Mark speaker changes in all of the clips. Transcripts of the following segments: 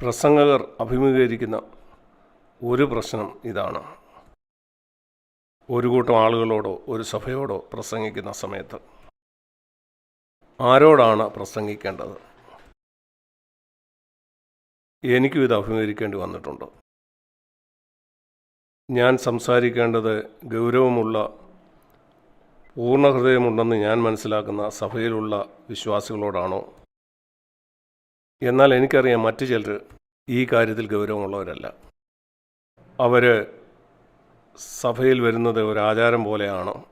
Speaker 1: പ്രസംഗകർ അഭിമുഖീകരിക്കുന്ന ഒരു പ്രശ്നം ഇതാണ്. ഒരു കൂട്ടം ആളുകളോടോ ഒരു സഭയോടോ പ്രസംഗിക്കുന്ന സമയത്ത് ആരോടാണ് പ്രസംഗിക്കേണ്ടത്? എനിക്കും ഇത് അഭിമുഖീകരിക്കേണ്ടി വന്നിട്ടുണ്ട്. ഞാൻ സംസാരിക്കേണ്ടത് ഗൗരവമുള്ള പൂർണഹൃദയമുണ്ടെന്ന് ഞാൻ മനസ്സിലാക്കുന്ന സഭയിലുള്ള വിശ്വാസികളോടാണോ എന്നാൽ എനിക്കറിയാം മറ്റു ചിലർ ഈ കാര്യത്തിൽ ഗൗരവമുള്ളവരല്ല. അവർ സഭയിൽ വരുന്നത് ഒരു ആചാരം പോലെയാണ്?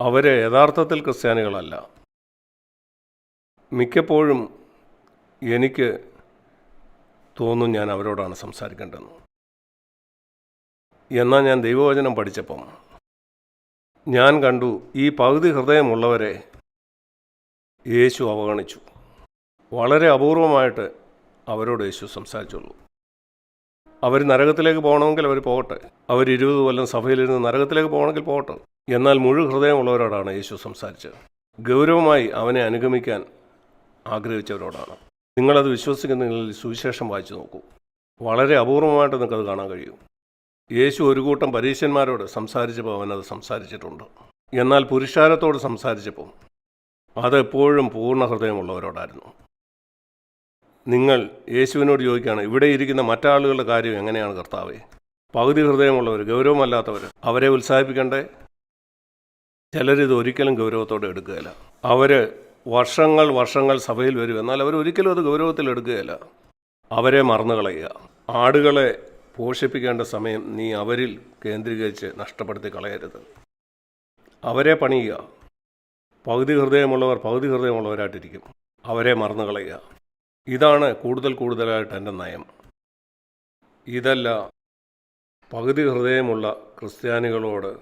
Speaker 1: അവർ യഥാർത്ഥത്തിൽ ക്രിസ്ത്യാനികളല്ല. മിക്കപ്പോഴും എനിക്ക് തോന്നും ഞാൻ അവരോടാണ് സംസാരിക്കേണ്ടതെന്ന്. എന്നാൽ ഞാൻ ദൈവവചനം പഠിച്ചപ്പം ഞാൻ കണ്ടു ഈ പകുതി ഹൃദയമുള്ളവരെ യേശു അവഗണിച്ചു. വളരെ അപൂർവമായിട്ട് അവരോട് യേശു സംസാരിച്ചുള്ളൂ. അവർ നരകത്തിലേക്ക് പോകണമെങ്കിൽ അവർ പോകട്ടെ. അവർ ഇരുപത് കൊല്ലം സഭയിലിരുന്ന് നരകത്തിലേക്ക് പോകണമെങ്കിൽ പോകട്ടെ. എന്നാൽ മുഴു ഹൃദയമുള്ളവരോടാണ് യേശു സംസാരിച്ചത്. ഗൗരവമായി അവനെ അനുഗമിക്കാൻ ആഗ്രഹിച്ചവരോടാണ്. നിങ്ങളത് വിശ്വസിക്കുന്നെങ്കിൽ സുവിശേഷം വായിച്ചു നോക്കൂ. വളരെ അപൂർവമായിട്ട് നിങ്ങൾക്കത് കാണാൻ കഴിയും. യേശു ഒരു കൂട്ടം പരീശന്മാരോട് സംസാരിച്ചപ്പോൾ അവനത് സംസാരിച്ചിട്ടുണ്ട്. എന്നാൽ പുരുഷാരത്തോട് സംസാരിച്ചപ്പോൾ അതെപ്പോഴും പൂർണ ഹൃദയമുള്ളവരോടായിരുന്നു. നിങ്ങൾ യേശുവിനോട് ചോദിക്കുകയാണ് ഇവിടെ ഇരിക്കുന്ന മറ്റാളുകളുടെ കാര്യം എങ്ങനെയാണ് കർത്താവേ? പകുതി ഹൃദയമുള്ളവർ ഗൗരവമല്ലാത്തവർ അവരെ ഉത്സാഹിപ്പിക്കണ്ടേ? ചിലരിത് ഒരിക്കലും ഗൗരവത്തോടെ എടുക്കുകയില്ല. അവർ വർഷങ്ങൾ വർഷങ്ങൾ സഭയിൽ വരും എന്നാൽ അവർ ഒരിക്കലും അത് ഗൗരവത്തിൽ എടുക്കുകയില്ല. അവരെ മറന്നു കളയുക ആടുകളെ പോഷിപ്പിക്കേണ്ട സമയം നീ അവരിൽ കേന്ദ്രീകരിച്ച് നഷ്ടപ്പെടുത്തി കളയരുത്. അവരെ പണിയുക. പകുതി ഹൃദയമുള്ളവർ പകുതി ഹൃദയമുള്ളവരായിട്ടിരിക്കും. അവരെ മറന്നു കളയുക ഇതാണ് കൂടുതൽ കൂടുതലായിട്ട് എന്റെ നയം. ഇതല്ല പകുതി ഹൃദയമുള്ള ക്രിസ്ത്യാനികളോട്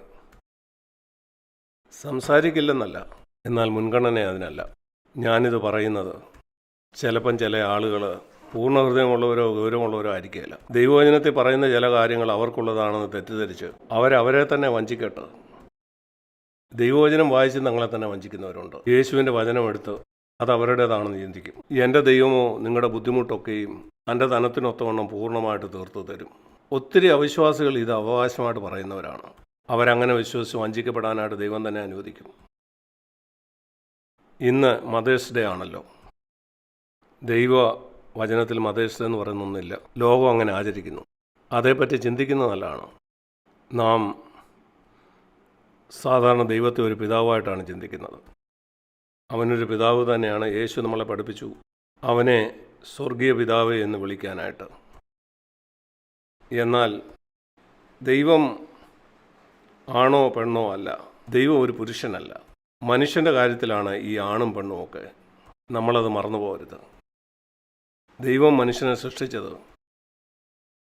Speaker 1: സംസാരിക്കില്ലെന്നല്ല എന്നാൽ മുൻഗണന അതിനല്ല. ഞാനിത് പറയുന്നത് ചിലപ്പം ചില ആളുകൾ പൂർണ ഹൃദയമുള്ളവരോ ഗൗരവമുള്ളവരോ ആയിരിക്കില്ല ദൈവവചനത്തിൽ പറയുന്ന ചില കാര്യങ്ങൾ അവർക്കുള്ളതാണെന്ന് തെറ്റിദ്ധരിച്ച് അവരവരെ തന്നെ വഞ്ചിക്കട്ടെ. ദൈവവചനം വായിച്ച് തങ്ങളെ തന്നെ വഞ്ചിക്കുന്നവരുണ്ട്. യേശുവിന്റെ വചനം എടുത്ത് അത് അവരുടേതാണെന്ന് ചിന്തിക്കും. എന്റെ ദൈവമോ നിങ്ങളുടെ ബുദ്ധിമുട്ടൊക്കെയും എന്റെ ധനത്തിനൊത്തവണ്ണം പൂർണമായിട്ട് തീർത്തു തരും. ഒത്തിരി അവിശ്വാസികൾ ഇത് അവകാശമായിട്ട് പറയുന്നവരാണ്. അവരങ്ങനെ വിശ്വസിച്ച് വഞ്ചിക്കപ്പെടാനായിട്ട് ദൈവം തന്നെ അനുവദിക്കും. ഇന്ന് മദേഴ്സ് ഡേ ആണല്ലോ. ദൈവ വചനത്തിൽ മദേഴ്സ് ഡേ എന്ന് പറയുന്നൊന്നുമില്ല ലോകം അങ്ങനെ ആചരിക്കുന്നു. അതേപ്പറ്റി ചിന്തിക്കുന്നത് നല്ലതാണ്. നാം സാധാരണ ദൈവത്തെ ഒരു പിതാവായിട്ടാണ് ചിന്തിക്കുന്നത്. അവനൊരു പിതാവ് തന്നെയാണ് യേശു നമ്മളെ പഠിപ്പിച്ചു. അവനെ സ്വർഗീയ പിതാവ് എന്ന് വിളിക്കാനായിട്ട്. എന്നാൽ ദൈവം ആണോ പെണ്ണോ അല്ല ദൈവം ഒരു പുരുഷനല്ല. മനുഷ്യന്റെ കാര്യത്തിലാണ് ഈ ആണും പെണ്ണും ഒക്കെ. നമ്മളത് മറന്നു പോകരുത്. ദൈവം മനുഷ്യനെ സൃഷ്ടിച്ചത്.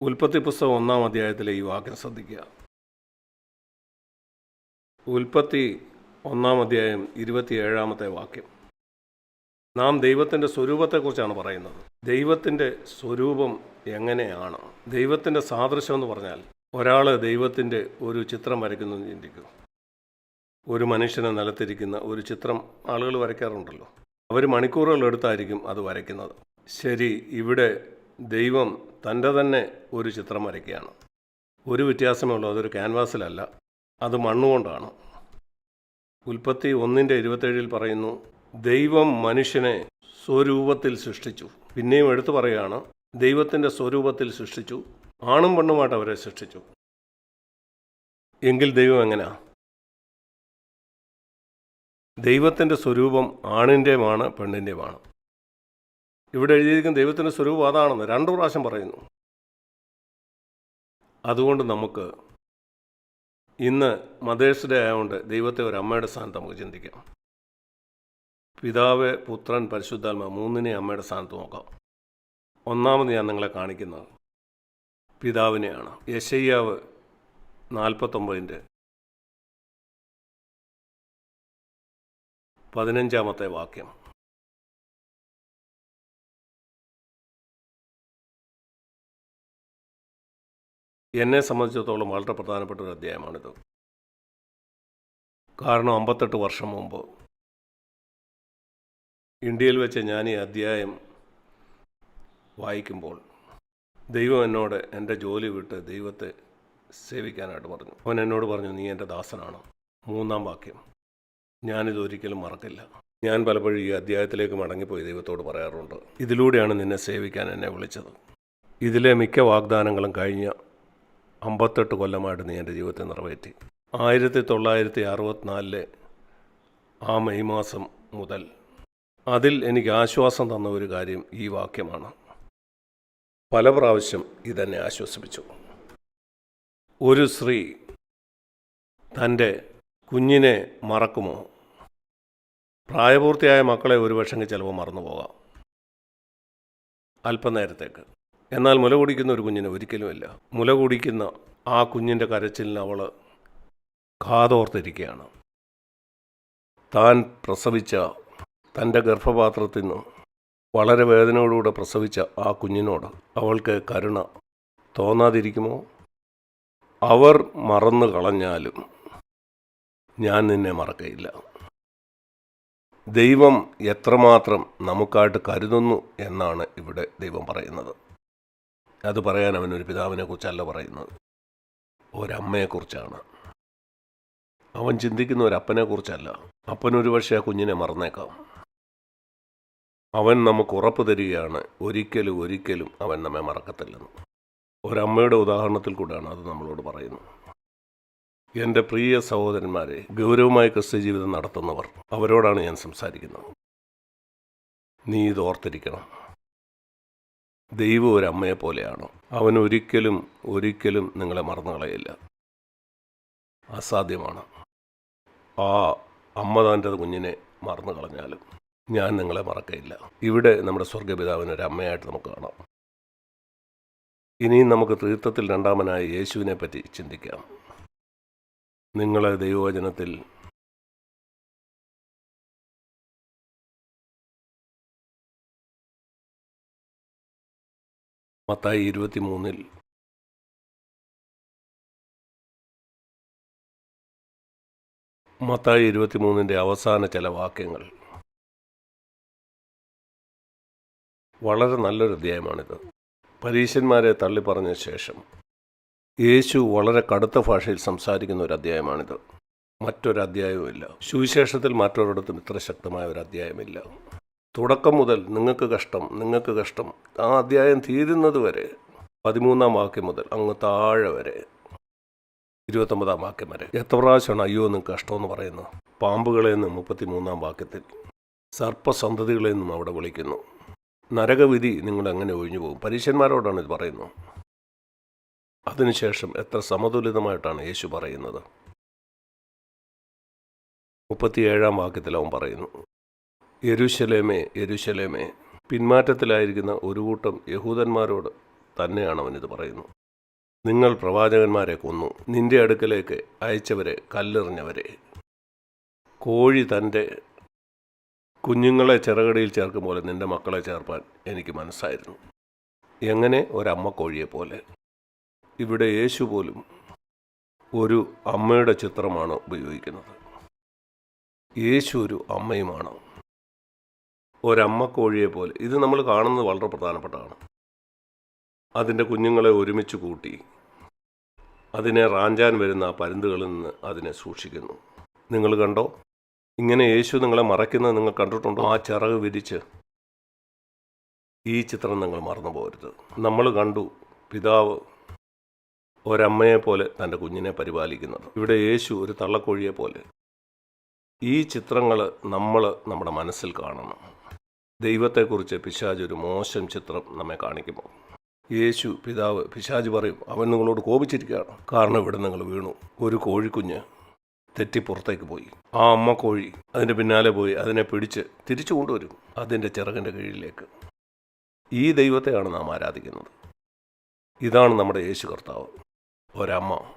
Speaker 1: ഉൽപ്പത്തി പുസ്തകം ഒന്നാം അധ്യായത്തിലെ ഈ വാക്യം ശ്രദ്ധിക്കുക. ഉൽപ്പത്തി ഒന്നാം അധ്യായം ഇരുപത്തിയേഴാമത്തെ വാക്യം. നാം ദൈവത്തിന്റെ സ്വരൂപത്തെക്കുറിച്ചാണ് പറയുന്നത്. ദൈവത്തിന്റെ സ്വരൂപം എങ്ങനെയാണ്? ദൈവത്തിന്റെ സാദൃശ്യം എന്ന് പറഞ്ഞാൽ ഒരാൾ ദൈവത്തിന്റെ ഒരു ചിത്രം വരയ്ക്കുന്നു ചിന്തിക്കും. ഒരു മനുഷ്യനെ നിലത്തിരിക്കുന്ന ഒരു ചിത്രം ആളുകൾ വരയ്ക്കാറുണ്ടല്ലോ. അവർ മണിക്കൂറുകൾ എടുത്തായിരിക്കും അത് വരയ്ക്കുന്നത്. ശരി ഇവിടെ ദൈവം തന്റെ തന്നെ ഒരു ചിത്രം വരയ്ക്കുകയാണ്. ഒരു വ്യത്യാസമേ ഉള്ളൂ അതൊരു ക്യാൻവാസിലല്ല. അത് മണ്ണുകൊണ്ടാണ്. ഉൽപ്പത്തി ഒന്നിന്റെ ഇരുപത്തേഴിൽ പറയുന്നു ദൈവം മനുഷ്യനെ സ്വരൂപത്തിൽ സൃഷ്ടിച്ചു. പിന്നെയും എടുത്തു പറയുകയാണ് ദൈവത്തിന്റെ സ്വരൂപത്തിൽ സൃഷ്ടിച്ചു ആണും പെണ്ണുമായിട്ട് അവരെ സൃഷ്ടിച്ചു. എങ്കിൽ ദൈവം എങ്ങനെയാ ദൈവത്തിന്റെ സ്വരൂപം ആണിന്റെയുമാണ് പെണ്ണിന്റെയുമാണ് ഇവിടെ എഴുതിയിരിക്കുന്ന ദൈവത്തിന്റെ സ്വരൂപം അതാണെന്ന് രണ്ടു പ്രാവശ്യം പറയുന്നു. അതുകൊണ്ട് നമുക്ക് ഇന്ന് മദേഴ്സ് ഡേ ആയതുകൊണ്ട് ദൈവത്തെ ഒരു അമ്മയുടെ സ്ഥാനത്ത് നമുക്ക് ചിന്തിക്കാം. പിതാവ് പുത്രൻ പരിശുദ്ധാത്മ മൂന്നിനെ അമ്മയുടെ സ്ഥാനത്ത് നോക്കാം. ഒന്നാമത് ഞാൻ നിങ്ങളെ കാണിക്കുന്നത് പിതാവിനെയാണ്. യശയ്യാവ് നാൽപ്പത്തൊമ്പതിന്റെ പതിനഞ്ചാമത്തെ വാക്യം. എന്നെ സംബന്ധിച്ചിടത്തോളം വളരെ പ്രധാനപ്പെട്ട ഒരു അധ്യായമാണിത്. കാരണം അമ്പത്തെട്ട് വർഷം മുമ്പ് ഇന്ത്യയിൽ വെച്ച് ഞാൻ ഈ അധ്യായം വായിക്കുമ്പോൾ ദൈവം എന്നോട് എന്റെ ജോലി വിട്ട് ദൈവത്തെ സേവിക്കാനായിട്ട് പറഞ്ഞു. അവൻ എന്നോട് പറഞ്ഞു നീ എന്റെ ദാസനാണ്. മൂന്നാം വാക്യം ഞാനിത് ഒരിക്കലും മറക്കില്ല. ഞാൻ പലപ്പോഴും ഈ അധ്യായത്തിലേക്ക് മടങ്ങിപ്പോയി ദൈവത്തോട് പറയാറുണ്ട്. ഇതിലൂടെയാണ് നിന്നെ സേവിക്കാൻ എന്നെ വിളിച്ചത്. ഇതിലെ മിക്ക വാഗ്ദാനങ്ങളും കഴിഞ്ഞ അമ്പത്തെട്ട് കൊല്ലമായിട്ട് നീ എന്റെ ജീവിതത്തെ നിറവേറ്റി. ആയിരത്തി തൊള്ളായിരത്തി അറുപത്തിനാലിലെ ആ മെയ് മാസം മുതൽ അതിൽ എനിക്ക് ആശ്വാസം തന്ന ഒരു കാര്യം ഈ വാക്യമാണ്. പല പ്രാവശ്യം ഇതെന്നെ ആശ്വസിപ്പിച്ചു. ഒരു സ്ത്രീ തന്റെ കുഞ്ഞിനെ മറക്കുമോ? പ്രായപൂർത്തിയായ മക്കളെ ഒരു പക്ഷെങ്കിൽ ചിലപ്പോൾ മറന്നു പോകാം അല്പനേരത്തേക്ക്. എന്നാൽ മുല കുടിക്കുന്ന ഒരു കുഞ്ഞിന് ഒരിക്കലുമല്ല. മുല കുടിക്കുന്ന ആ കുഞ്ഞിന്റെ കരച്ചിലിന് അവൾ കാതോർത്തിരിക്കുകയാണ് താൻ പ്രസവിച്ച തന്റെ ഗർഭപാത്രത്തിൽ നിന്ന് വളരെ വേദനയോടുകൂടെ പ്രസവിച്ച ആ കുഞ്ഞിനോട് അവൾക്ക് കരുണ തോന്നാതിരിക്കുമോ? അവർ മറന്നു കളഞ്ഞാലും ഞാൻ നിന്നെ മറക്കയില്ല. ദൈവം എത്രമാത്രം നമുക്കായിട്ട് കരുതുന്നു എന്നാണ് ഇവിടെ ദൈവം പറയുന്നത്. അത് പറയാൻ അവൻ ഒരു പിതാവിനെ കുറിച്ചല്ല പറയുന്നത്. ഒരമ്മയെക്കുറിച്ചാണ്. അവൻ ചിന്തിക്കുന്ന ഒരു അപ്പനെ കുറിച്ചല്ല അപ്പനൊരു പക്ഷേ ആ കുഞ്ഞിനെ മറന്നേക്കാം. അവൻ നമുക്ക് ഉറപ്പ് തരികയാണ്. ഒരിക്കലും ഒരിക്കലും അവൻ നമ്മെ മറക്കത്തില്ലെന്ന്. ഒരമ്മയുടെ ഉദാഹരണത്തിൽ കൂടെയാണ് അത് നമ്മളോട് പറയുന്നത്. എന്റെ പ്രിയ സഹോദരന്മാരെ ഗൗരവമായ ക്രിസ്ത്യ ജീവിതം നടത്തുന്നവർ അവരോടാണ് ഞാൻ സംസാരിക്കുന്നത്. നീ ഇത് ഓർത്തിരിക്കണം. ദൈവം ഒരു അമ്മയെ പോലെയാണോ? അവൻ ഒരിക്കലും ഒരിക്കലും നിങ്ങളെ മറന്നു കളയില്ല. അസാധ്യമാണ്. ആ അമ്മ തന്റെ കുഞ്ഞിനെ മറന്നു കളഞ്ഞാലും ഞാൻ നിങ്ങളെ മറക്കയില്ല. ഇവിടെ നമ്മുടെ സ്വർഗപിതാവിന് ഒരു അമ്മയായിട്ട് നമുക്ക് കാണാം. ഇനിയും നമുക്ക് തീർത്ഥത്തിൽ രണ്ടാമനായ യേശുവിനെ പറ്റി ചിന്തിക്കാം. നിങ്ങളെ ദൈവവചനത്തിൽ മത്തായി ഇരുപത്തി മൂന്നിൽ മത്തായി ഇരുപത്തി മൂന്നിന്റെ അവസാന ചില വാക്യങ്ങൾ. വളരെ നല്ലൊരു അധ്യായമാണിത്. പരീശന്മാരെ തള്ളിപ്പറഞ്ഞ ശേഷം യേശു വളരെ കടുത്ത ഭാഷയിൽ സംസാരിക്കുന്ന ഒരു അധ്യായമാണിത്. മറ്റൊരു അധ്യായവുമില്ല സുവിശേഷത്തിൽ മറ്റൊരിടത്തും ഇത്ര ശക്തമായ ഒരു അധ്യായമില്ല. തുടക്കം മുതൽ നിങ്ങൾക്ക് കഷ്ടം നിങ്ങൾക്ക് കഷ്ടം. ആ അധ്യായം തീരുന്നത് വരെ പതിമൂന്നാം വാക്യം മുതൽ അങ്ങ് താഴെ വരെ ഇരുപത്തൊമ്പതാം വാക്യം വരെ. എത്ര പ്രാവശ്യമാണ് അയ്യോ നിങ്ങൾക്ക് കഷ്ടമെന്ന് പറയുന്നു പാമ്പുകളെ നിന്ന് മുപ്പത്തിമൂന്നാം വാക്യത്തിൽ. സർപ്പസന്തതികളെ നിന്നും അവിടെ വിളിക്കുന്നു. നരകവിധി നിങ്ങൾ എങ്ങനെ ഒഴിഞ്ഞു പോകും. പരീക്ഷന്മാരോടാണ് ഇത് പറയുന്നത്. അതിനുശേഷം എത്ര സമതുലിതമായിട്ടാണ് യേശു പറയുന്നത്. മുപ്പത്തിയേഴാം വാക്യത്തിൽ അവൻ പറയുന്നു യെരുശലേമേ യരുശലേമേ. പിന്മാറ്റത്തിലായിരിക്കുന്ന ഒരു കൂട്ടം യഹൂദന്മാരോട് തന്നെയാണ് അവനിത് പറയുന്നു. നിങ്ങൾ പ്രവാചകന്മാരെ കൊന്നു. നിന്റെ അടുക്കലേക്ക് അയച്ചവരെ കല്ലെറിഞ്ഞവരെ. കോഴി തന്റെ കുഞ്ഞുങ്ങളെ ചിറകടിയിൽ ചേർക്കും പോലെ നിന്റെ മക്കളെ ചേർപ്പാൻ എനിക്ക് മനസ്സായിരുന്നു. എങ്ങനെ? ഒരമ്മ കോഴിയെ പോലെ ഇവിടെ യേശു പോലും ഒരു അമ്മയുടെ ചിത്രമാണ് ഉപയോഗിക്കുന്നത്. യേശു ഒരു അമ്മയുമാണ്. ഒരമ്മ കോഴിയെ പോലെ. ഇത് നമ്മൾ കാണുന്നത് വളരെ പ്രധാനപ്പെട്ടതാണ്. അതിന്റെ കുഞ്ഞുങ്ങളെ ഒരുമിച്ച് കൂട്ടി. അതിനെ റാഞ്ചാൻ വരുന്ന പരുന്തുകളിൽ നിന്ന് അതിനെ സൂക്ഷിക്കുന്നു. നിങ്ങൾ കണ്ടോ? ഇങ്ങനെ യേശു നിങ്ങളെ മറയ്ക്കുന്നത് നിങ്ങൾ കണ്ടിട്ടുണ്ടോ? ആ ചിറക് വിരിച്ച് ഈ ചിത്രം നിങ്ങൾ മറന്നു പോകരുത് നമ്മൾ കണ്ടു പിതാവ് ഒരമ്മയെ പോലെ തന്റെ കുഞ്ഞിനെ പരിപാലിക്കുന്നത്. ഇവിടെ യേശു ഒരു തള്ളക്കോഴിയെ പോലെ. ഈ ചിത്രങ്ങൾ നമ്മൾ നമ്മുടെ മനസ്സിൽ കാണണം. ദൈവത്തെക്കുറിച്ച് പിശാജ് ഒരു മോശം ചിത്രം നമ്മെ കാണിക്കുമോ? യേശു പിതാവ് പിശാജ് പറയും അവൻ നിങ്ങളോട് കോപിച്ചിരിക്കുകയാണ്. കാരണം ഇവിടെ നിങ്ങൾ വീണു. ഒരു കോഴിക്കുഞ്ഞ് തെറ്റി പുറത്തേക്ക് പോയി. ആ അമ്മ കോഴി അതിന്റെ പിന്നാലെ പോയി അതിനെ പിടിച്ച് തിരിച്ചു കൊണ്ടുവരും അതിന്റെ ചിറകിന്റെ കീഴിലേക്ക്. ഈ ദൈവത്തെയാണ് നാം ആരാധിക്കുന്നത്. ഇതാണ് നമ്മുടെ യേശു കർത്താവ് ഒരമ്മ.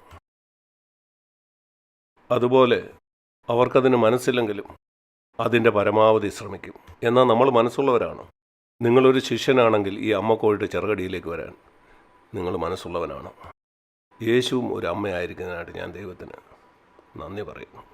Speaker 1: അതുപോലെ അവർക്കതിന് മനസ്സില്ലെങ്കിലും അതിന്റെ പരമാവധി ശ്രമിക്കും. എന്നാൽ നമ്മൾ മനസ്സുള്ളവരാണ്. നിങ്ങളൊരു ശിഷ്യനാണെങ്കിൽ ഈ അമ്മക്കോഴിയുടെ ചെറുകടിയിലേക്ക് വരാൻ നിങ്ങൾ മനസ്സുള്ളവനാണ്. യേശുവും ഒരു അമ്മയായിരിക്കുന്നതിനായിട്ട് ഞാൻ ദൈവത്തിന് നന്ദി പറയുന്നു